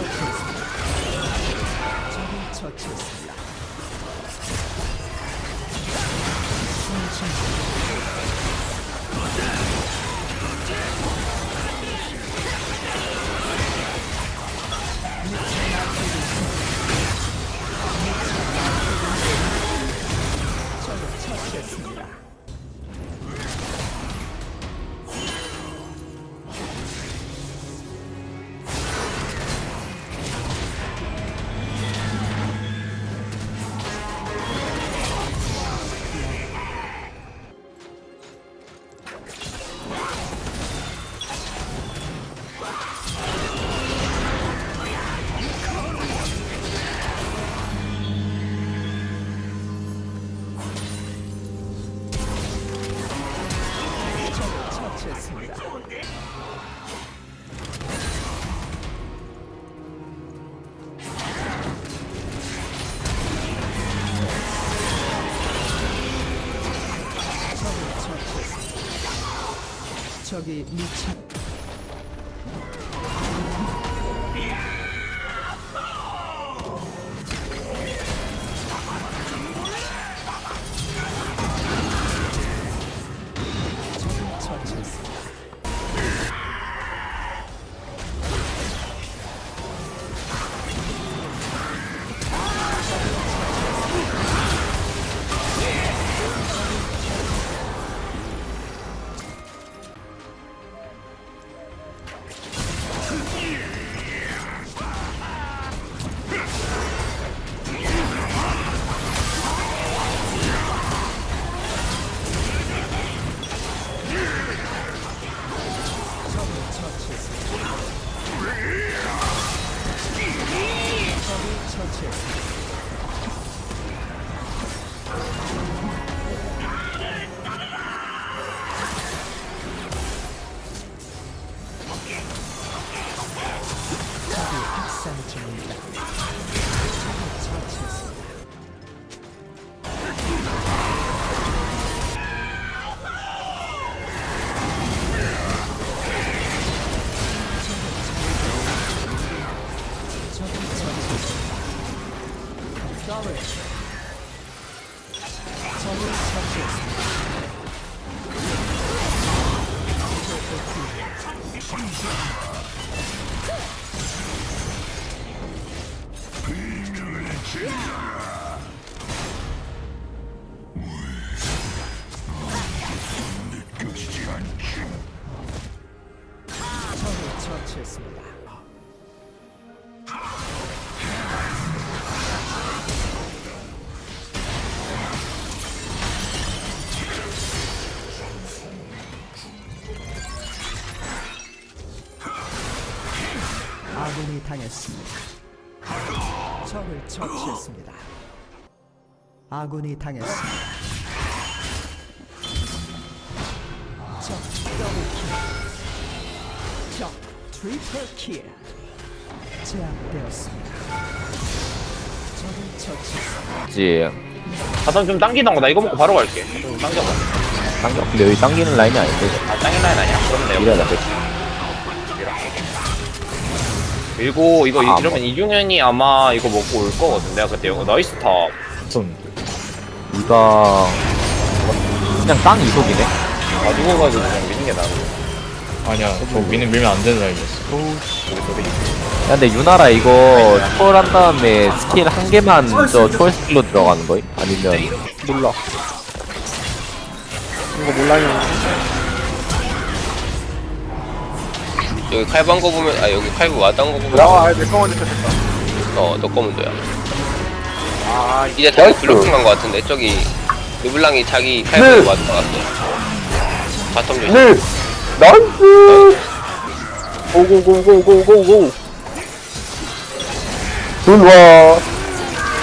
처치했습니다. 적을 처치했습니다. 적이 미친 더 아군이 당했습니다. 적을 처치했습니다. 아군이 당했습니다. 적 더블킬. 적 트리플 킬. 제압되었습니다. 적을 처치했습니다. 그치 가선 좀 당기던 거나 이거 먹고 바로 갈게. 좀 당겨봐. 당겨 근데 여기 당기는 라인이 아닌데 아, 당긴 라인 아니야? 그럼 이래야 내가 돼 그리고 이거 아, 이러면 이중현이 아마 이거 먹고 올 거거든. 내가 그때 이거 나이스 탑. 좀 이가 그냥 땅 이속이네 가지고 가지고 그냥 미는 게 나은 거 아니야, 저 미는 밀면 안 되는 라인이었어. 우리 소리. 야 근데 유나라 이거 초월한 다음에 스킬 한 개만 저 초월 스킬로 들어가는 거임? 아니면 몰라 이거 몰라요. 여기 칼ban 거 보면 아 여기 칼부 왔던 거 보면 나와, 내거 먼저 됐다. 어너 거문도야 아, 이제 다시 블루킹 간거 같은데 저기 르블랑이 자기 칼부 왔던 거 같아 바텀 조심 네! 나이스! 고고고고고고고! 둘와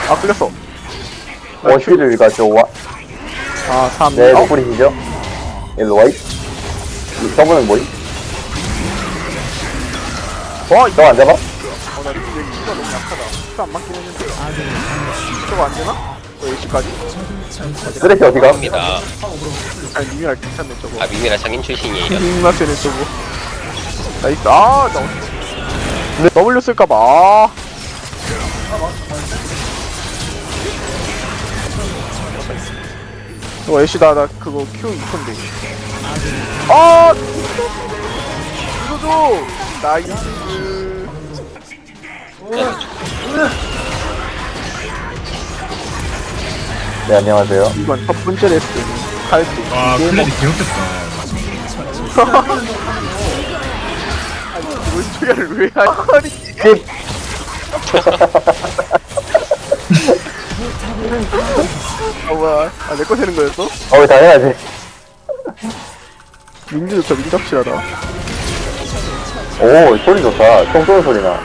아 끌렸어 어시를 가져와 아 3. 네 어? 노플이시죠 일로 와이 저분은 뭐이? 어? 이거 안 잡아? 어나 이게 키가 너무 약하다 키가 안 맞긴 했는데 저거 안 되나? 저 A시까지? 쓰레기 어디가? 입니다. 아니 미미라 괜찮네 저거 아 미미라 장인 출신이에요. 미미라 세네 저거 나이스 아나 근데 W 쓸까봐 아 어 애쉬다 나 그거 Q 2콘데 아 이거죠 나이스. 네 안녕하세요. 이건 첫 번째 레슨. 할수 아 클레디 기억했다. 뭘 초기화를 왜 하니? 킵아 뭐야 아 내 거 되는 거였어? 어 당연하지. 민규도 저 민첩실하다 오 소리 좋다. 총 쏘는 소리 나